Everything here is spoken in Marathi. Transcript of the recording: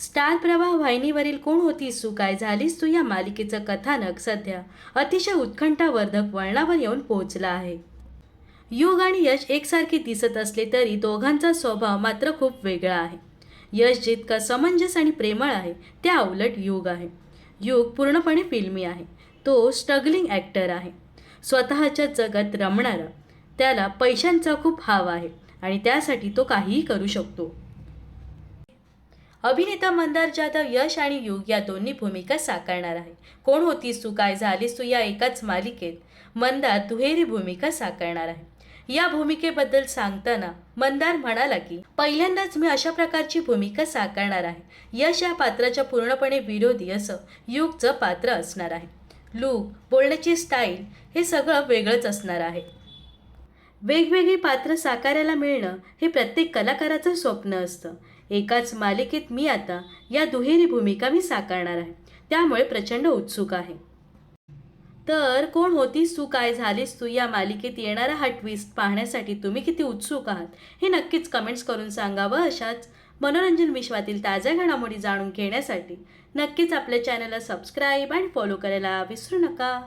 स्टार प्रवाह वाहिनीवरील कोण होतीस तू काय झालीस तू या मालिकेचं कथानक सध्या अतिशय उत्कंठावर्धक वळणावर येऊन पोहोचला आहे. युग आणि यश एकसारखे दिसत असले तरी दोघांचा स्वभाव मात्र खूप वेगळा आहे. यश जितका समंजस आणि प्रेमळ आहे त्या उलट युग आहे. युग पूर्णपणे फिल्मी आहे. तो स्ट्रगलिंग ॲक्टर आहे. स्वतःच्या जगात रमणारा त्याला पैशांचा खूप हाव आहे आणि त्यासाठी तो काहीही करू शकतो. अभिनेता मंदार जाधव यश आणि युग या दोन्ही भूमिका साकारणार आहे. कोण होतीस तू काय झालीस तू या एकाच मालिकेत? मंदार दुहेरी भूमिका साकारणार आहे. या भूमिकेबद्दल सांगताना मंदार म्हणाला की पहिल्यांदाच मी अशा प्रकारची भूमिका साकारणार आहे. यश या पात्राच्या पूर्णपणे विरोधी असं युगचं पात्र असणार आहे. लूक बोलण्याची स्टाईल हे सगळं वेगळंच असणार आहे. वेगवेगळी पात्र साकारायला मिळणं हे प्रत्येक कलाकाराचं स्वप्न असतं. एकाच मालिकेत मी आता या दुहेरी भूमिका मी साकारणार आहे. त्यामुळे प्रचंड उत्सुक आहे. तर कोण होतीस? तू काय झालीस? तू या मालिकेत येणारा हा ट्विस्ट पाहण्यासाठी तुम्ही किती उत्सुक आहात? हे नक्कीच कमेंट्स करून सांगावं अशाच मनोरंजन विश्वातील ताज्या घडामोडी जाणून घेण्यासाठी. नक्कीच आपल्या चॅनलला सबस्क्राईब आणि फॉलो करायला विसरू नका.